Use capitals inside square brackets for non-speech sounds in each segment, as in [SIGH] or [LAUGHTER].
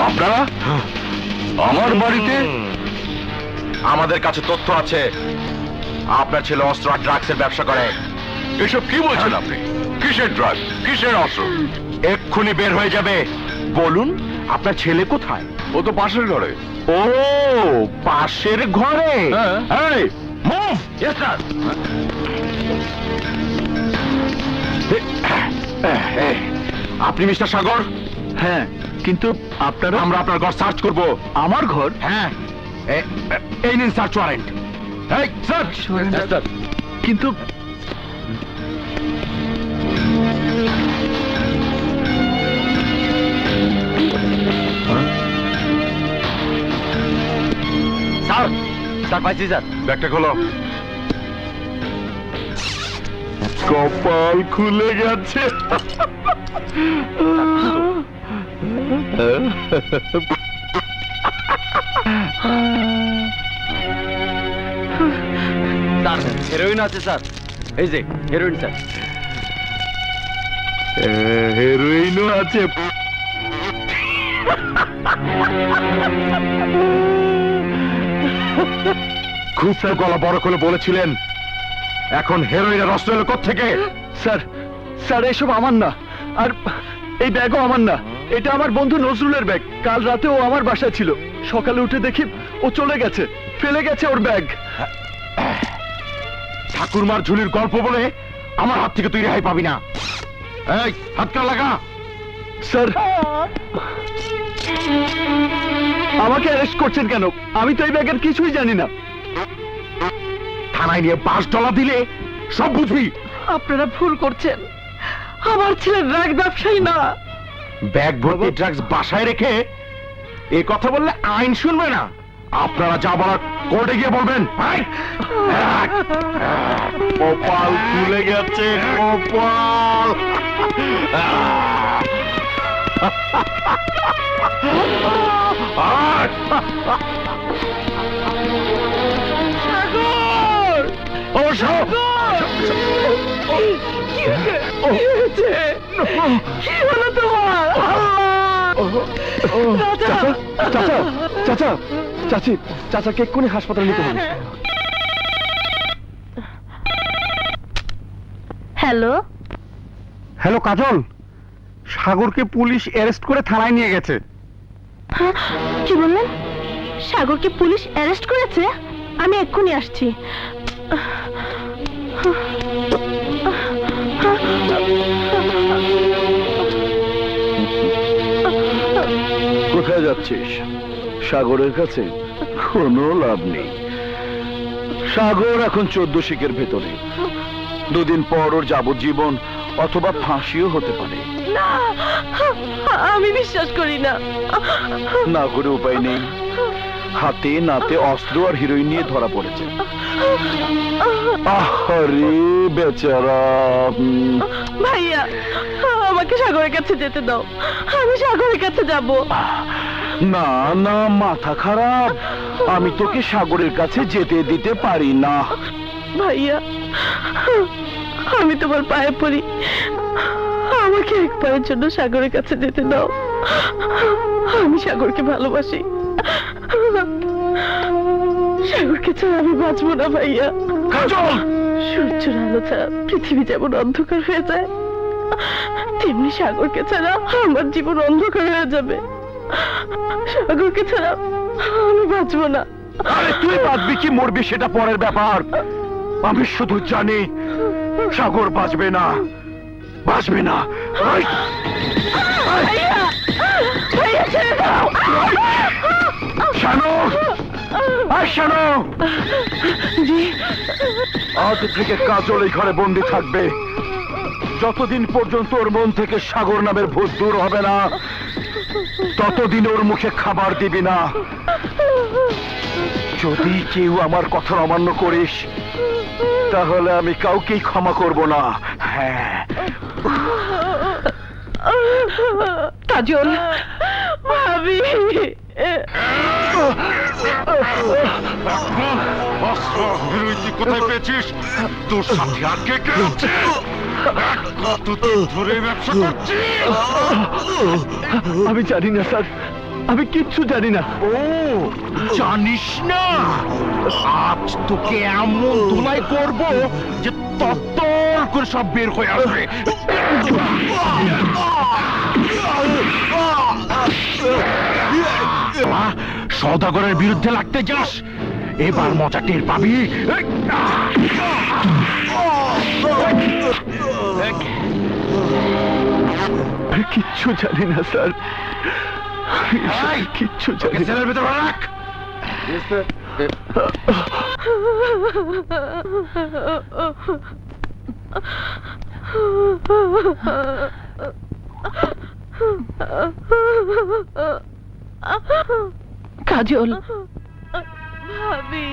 আপনারা? আমার বাড়িতে? আমাদের কাছে তথ্য আছে। আপনার ছেলে অস্ত্র আর ড্রাগসের ব্যবসা করে। এসব কি বলছেন আপনি? কিসের ড্রাগ কিসের অস্ত্র? এক্ষুনি বের হয়ে যাবে। বলুন আপনার ছেলে কোথায়? ও তো পাশের ঘরে। ও পাশের ঘরে? হ্যাঁ। মুভ ইয়েস স্যার আপনি মিস্টার সাগর? হ্যাঁ কিন্তু আপনারা আমরা আপনার ঘর সার্চ করব। আমার ঘর? হ্যাঁ। এই নিন সার্চ ওয়ারেন্ট এই সার্চ কিন্তু স্যার স্যার পাইছি স্যার। ব্যাগটা খোলো। কপাল খুলে গেছে। [LAUGHS] স্যার হেরোইন আছে স্যার। এই যে হেরোইন স্যার। হেরোইনও আছে। তো গলা বড় করে বলেছিলেন এখন হেরোইনের অস্ত্র এলো থেকে স্যার স্যার এসব আমার না। আর এই ব্যাগও আমার না। এটা আমার বন্ধু নজরুলের ব্যাগ। কাল রাতে ও আমার বাসায় ছিল। সকালে উঠে দেখি ও চলে গেছে। ফেলে গেছে ওর ব্যাগ। ঠাকুরমার ঝুলির গল্প বলে আমার হাত থেকে তুই রেহাই পাবি না। এই হাতটা লাগা? স্যার, আমাকে অ্যারেস্ট করছেন কেন? আমি তো এই ব্যাগের কিছুই জানি না। থানায় নিয়ে পাঁচ ডলার দিলে সব বুঝবি। আপনারা ভুল করছেন। আমার ছেলে ড্রাগ ব্যবসায়ী না। ব্যাগ ভর্তি ড্রাগস বাসায় রেখে এ কথা বললে আইন শুনবে না আপনারা যা বলার কোর্টে গিয়ে বলবেন! কপাল খুলে গেছে কপাল আয়! ও সব কি হয়েছে? কি হলো তোমার? রাজা! চাচা! চাচা চাচা চাচি চাচাকে এক্ষুনি হাসপাতালে নিতে হবে। হ্যালো? হ্যালো কাজল। সাগরকে পুলিশ অ্যারেস্ট করে থানায় নিয়ে গেছে। হ্যাঁ কি বললেন? সাগরকে পুলিশ অ্যারেস্ট করেছে? আমি এক্ষুনি আসছি। কোথায় যাচ্ছিস? সাগরের কাছে? কোনো লাভ নেই। সাগর এখন চোদ্দ শিখের ভেতরে। দুদিন পর ওর যাবজ্জীবন অথবা ফাঁসিও হতে পারে। না আমি বিশ্বাস করি না। না করে উপায় নেই। হাতে নাতে অস্ত্র আর হিরোইন নিয়ে ধরা পড়েছে। আরে বেচারা ভাইয়া আমাকে সাগরের কাছে যেতে দাও। আমি সাগরের কাছে যাব। না না মাথা খারাপ। আমি তোকে সাগরের কাছে যেতে দিতে পারি না। ভাইয়া আমি তোমার পায়ে পড়ি। আমাকে একবারের জন্য সাগরের কাছে যেতে দাও। আমি সাগরকে ভালোবাসি। সাগরকে ছাড়া আমি বাঁচবো না ভাইয়া। কাজল! সূর্যের আলো ছাড়া পৃথিবী যেমন অন্ধকার হয়ে যায় তেমনি সাগরকে ছাড়া আমার জীবন অন্ধকার হয়ে যাবে। সাগরকে ছাড়া আমি বাঁচবো না। আরে তুই বাঁচবি কি মরবি সেটা পরের ব্যাপার। আমি শুধু জানি সাগর বাঁচবে না বাঁচবে না! ভাইয়া! ভাইয়া ছেড়ে দাও! শানু! শানু! আজ থেকে কাজল এই ঘরে বন্দি থাকবে। যতদিন পর্যন্ত ওর মন থেকে সাগর নামের ভূত দূর হবে না ততদিন ওর মুখে খাবার দিবি না। যদি কেউ আমার কথা অমান্য করিস তাহলে আমি কাউকেই ক্ষমা করব না। হ্যাঁ। কাজল ভাবি। অস্ত্র কোথায় পেয়েছিস? তোর সাথে আর কে কে আছে? ধরে ব্যবসা করছিস? আমি জানি না স্যার। আমি কিচ্ছু জানি না। ও জানিস না? আজ তোকে এমন ধুলাই করব যে তত্তর করে সব বের হয়ে আসবে। সদাগরের বিরুদ্ধে লাগতে যাস। এবার মজা টের পাবি। কিচ্ছু জানি না স্যার! কিচ্ছু জানি না। সেলের ভেতরে রাখ। কাজল ভাবি।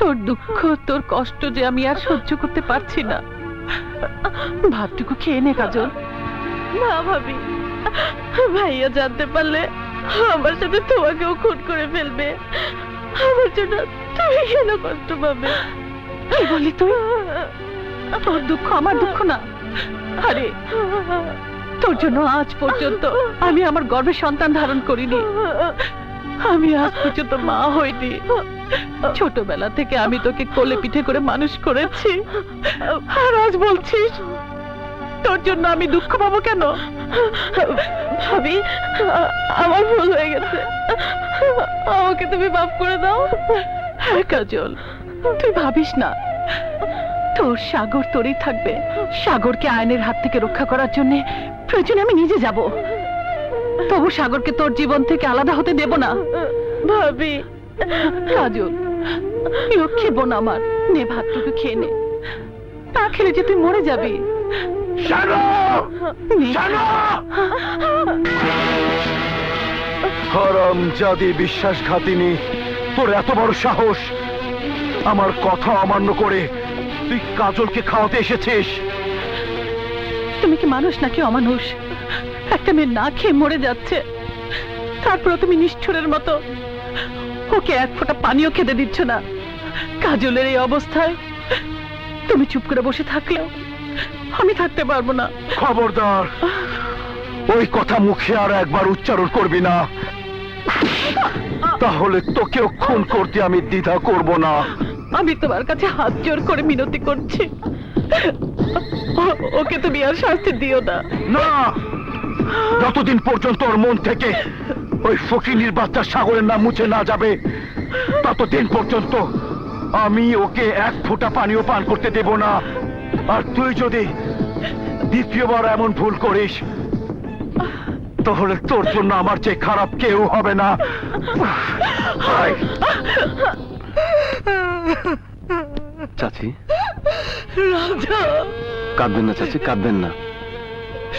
তোর দুঃখ তোর কষ্ট যে আমি আর সহ্য করতে পারছি না। ভাবটুকু খেয়ে নে কাজল। না ভাবি। ভাইয়া জানতে পারলে আমার সাথে তোমাকেও খুন করে ফেলবে। আমার জন্য তুমি কেন কষ্ট পাবে? কি বলি তুই? তোর দুঃখ আমার দুঃখ না। আরে তোর জন্য আজ পর্যন্ত আমি আমার গর্ভে সন্তান ধারণ করিনি। আমি আজ পর্যন্ত মা হইনি। ছোটবেলা থেকে আমি তোকে কোলে পিঠে করে মানুষ করেছি। আর আজ বলছিস, তোর জন্য আমি দুঃখ পাবো কেন? ভাবি, আমার ভুল হয়ে গেছে। আমাকে তুমি মাফ করে দাও। হ্যাঁ কাজল, তুই ভাবিস না, তোর সাগর তোরই থাকবে। সাগরকে আয়নের হাত থেকে রক্ষা করার জন্য প্রয়োজনে আমি নিজে যাব। তবু সাগরকে তোর জীবন থেকে আলাদা হতে দেব না। ভাবি। কাজল লক্ষ্মী বোন আমার নে ভাতটুকু খেয়ে নে। না খেলে যে তুই মরে যাবি। শানু নে। শানু হরম জাদি বিশ্বাসঘাতিনী তোর এত বড় সাহস। আমার কথা অমান্য করে তুই কাজলকে খাওয়াতে এসেছিস। তুমি কি মানুষ নাকি অমানুষ? একটা মেয়ে না খেয়ে মরে যাচ্ছে। তারপর তুমি নিষ্ঠুরের মতো। ওকে এক ফোঁটা পানিও খেতে দিচ্ছ না। কাজলের এই অবস্থায় তুমি চুপ করে বসে থাকলেও আমি থাকতে পারব না। খবরদার ওই কথা মুখে আর একবার উচ্চারণ করবি না। তাহলে তোকেও খুন করতে আমি দ্বিধা করব না। আমি তোমার কাছে হাত জোর করে মিনতি করছি। ওকে তুমি আর শাস্তি দিও না। না! যতদিন পর্যন্ত ওর মন থেকে ওই ফকিনির বাচ্চা সাগরের নাম মুছে না যাবে ততদিন পর্যন্ত আমি ওকে এক ফোঁটা পানিও পান করতে দেব না। আর তুই যদি দ্বিতীয়বার এমন ভুল করিস তাহলে তোর জন্য আমার যে খারাপ কেউ হবে না। চাচি। কাঁদবেন না চাচি কাঁদবেন না।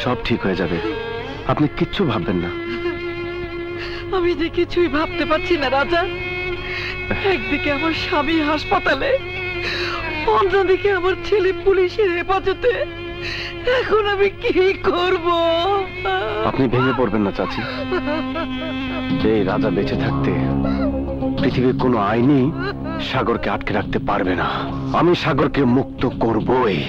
সব ঠিক হয়ে যাবে। আপনি কিচ্ছু ভাববেন না। আমি যে কিছুই ভাবতে পারছি না রাজা। একদিকে আমার স্বামী হাসপাতালে অন্যদিকে আমার ছেলে পুলিশের হেফাজতে। এখন আমি কি করব? আপনি ভেঙে পড়বেন না চাচি। এই রাজা বেঁচে থাকতে পৃথিবীর কোনো আইনই সাগরকে আটকে রাখতে পারবে না। আমি সাগরকে মুক্ত করবই।